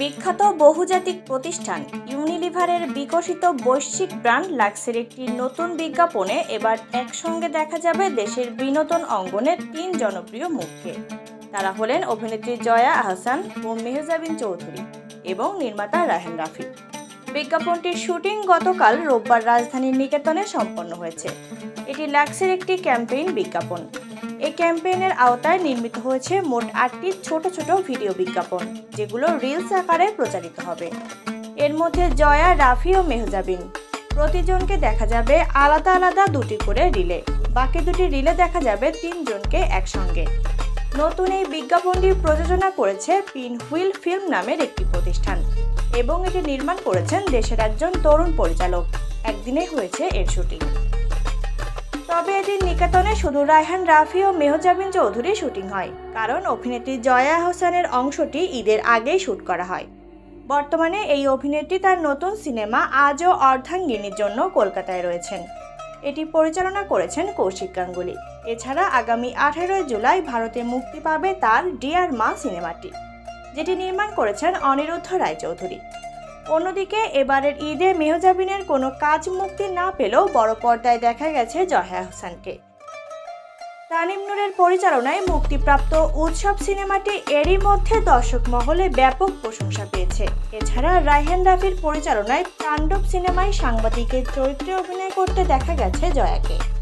বিখ্যাত বহুজাতিক প্রতিষ্ঠান ইউনিলিভারের বিকশিত বৈশ্বিক ব্র্যান্ড লাক্সের একটি নতুন বিজ্ঞাপনে এবার একসঙ্গে দেখা যাবে দেশের বিনোদন অঙ্গনের তিন জনপ্রিয় মুখকে তারা হলেন অভিনেত্রী জয়া আহসান ও মেহজাবিন চৌধুরী এবং নির্মাতা রাহেন রাফি। বিজ্ঞাপনটির শুটিং গতকাল রোববার রাজধানীর নিকেতনে সম্পন্ন হয়েছে। এটি লাক্সের একটি ক্যাম্পেইন বিজ্ঞাপন। এই ক্যাম্পেইনের আওতায় নির্মিত হয়েছে মোট আটটি ছোট ছোট ভিডিও বিজ্ঞাপন, যেগুলো রিলস আকারে প্রচারিত হবে। এর মধ্যে জয়া, রাফি ও মেহজাবিন। প্রতিজনকে দেখা যাবে আলাদা আলাদা দুটি করে রিলে। বাকি দুটি রিলে দেখা যাবে তিনজনকে একসঙ্গে। নতুন এই বিজ্ঞাপনটি প্রযোজনা করেছে পিন হুইল ফিল্ম নামের একটি প্রতিষ্ঠান এবং এটি নির্মাণ করেছেন দেশের একজন তরুণ পরিচালক। একদিনে হয়েছে এর শুটিং। এদিন নিকেতনে শুধু রায়হান রাফি ও মেহজাবিন চৌধুরী শুটিং হয়, কারণ অভিনেত্রী জয়া হোসেনের অংশটি ঈদের আগেই শুট করা হয়। বর্তমানে এই অভিনেত্রী তার নতুন সিনেমা আজও অর্ধাঙ্গিনীর জন্য কলকাতায় রয়েছেন। এটি পরিচালনা করেছেন কৌশিক গাঙ্গুলি। এছাড়া আগামী আঠেরোই জুলাই ভারতে মুক্তি পাবে তার ডিয়ার মা সিনেমাটি, যেটি নির্মাণ করেছেন অনিরুদ্ধ রায়চৌধুরী। অন্যদিকে এবারের ঈদে মেহজাবিনের কোনো কাজ মুক্তি না পেলেও বড় পর্দায় দেখা গেছে জয়া হোসেনকে। তানিম নূরের পরিচালনায় মুক্তিপ্রাপ্ত উৎসব সিনেমাটি এরই মধ্যে দর্শক মহলে ব্যাপক প্রশংসা পেয়েছে। এছাড়া রায়হান রাফির পরিচালনায় তাণ্ডব সিনেমায় সাংবাদিকের চরিত্রে অভিনয় করতে দেখা গেছে জয়াকে।